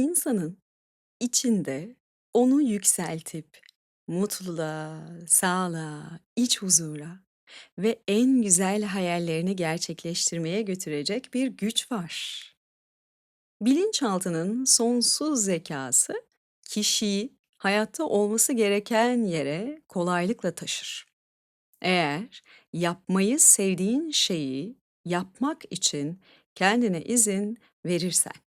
İnsanın içinde onu yükseltip mutluluğa, sağlığa, iç huzura ve en güzel hayallerini gerçekleştirmeye götürecek bir güç var. Bilinçaltının sonsuz zekâsı kişiyi hayatta olması gereken yere kolaylıkla taşır. Eğer yapmayı sevdiğin şeyi yapmak için kendine izin verirsen.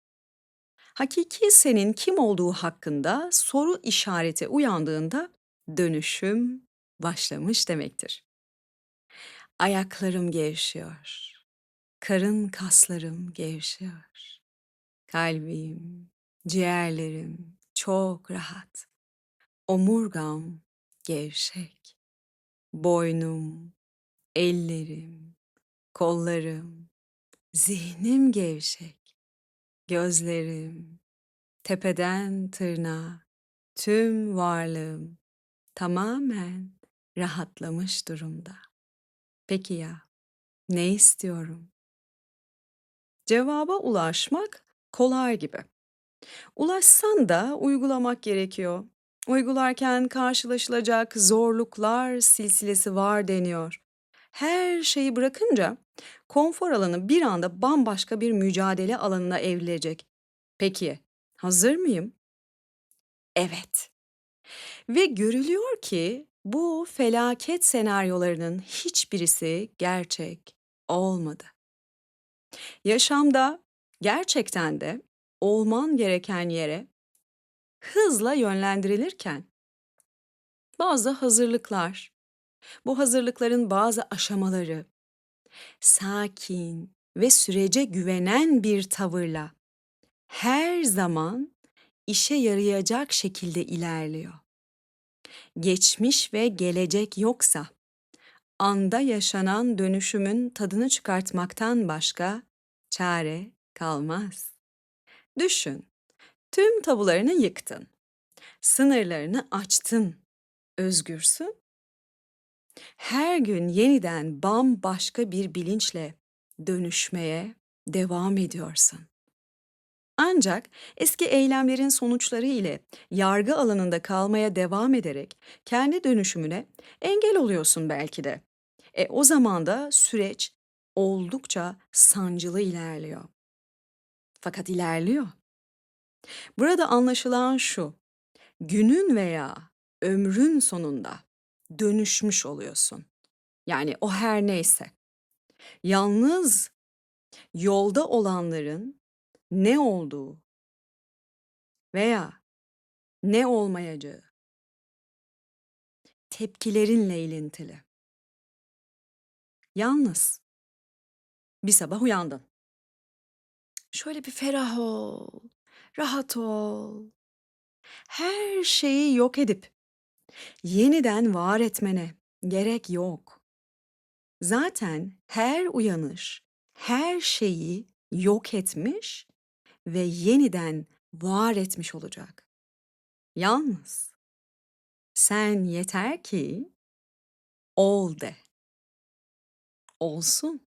Hakiki senin kim olduğu hakkında soru işareti uyandığında dönüşüm başlamış demektir. Ayaklarım gevşiyor. Karın kaslarım gevşiyor. Kalbim, ciğerlerim çok rahat. Omurgam gevşek. Boynum, ellerim, kollarım, zihnim gevşek. Gözlerim, tepeden tırnağa, tüm varlığım tamamen rahatlamış durumda. Peki ya ne istiyorum? Cevaba ulaşmak kolay gibi. Ulaşsan da uygulamak gerekiyor. Uygularken karşılaşılacak zorluklar silsilesi var deniyor. Her şeyi bırakınca konfor alanı bir anda bambaşka bir mücadele alanına evrilecek. Peki, hazır mıyım? Evet. Ve görülüyor ki bu felaket senaryolarının hiçbirisi gerçek olmadı. Yaşamda gerçekten de olman gereken yere hızla yönlendirilirken bazı hazırlıklar, bu hazırlıkların bazı aşamaları sakin ve sürece güvenen bir tavırla her zaman işe yarayacak şekilde ilerliyor. Geçmiş ve gelecek yoksa anda yaşanan dönüşümün tadını çıkartmaktan başka çare kalmaz. Düşün, tüm tabularını yıktın, sınırlarını açtın, özgürsün. Her gün yeniden bambaşka bir bilinçle dönüşmeye devam ediyorsun. Ancak eski eylemlerin sonuçları ile yargı alanında kalmaya devam ederek kendi dönüşümüne engel oluyorsun belki de. E o zaman da süreç oldukça sancılı ilerliyor. Fakat ilerliyor. Burada anlaşılan şu. Günün veya ömrün sonunda dönüşmüş oluyorsun. Yani o her neyse. Yalnız yolda olanların ne olduğu veya ne olmayacağı tepkilerinle ilintili. Yalnız bir sabah uyandın. Şöyle bir ferah ol, rahat ol. Her şeyi yok edip yeniden var etmene gerek yok. Zaten her uyanış her şeyi yok etmiş ve yeniden var etmiş olacak. Yalnız sen yeter ki ol de. Olsun.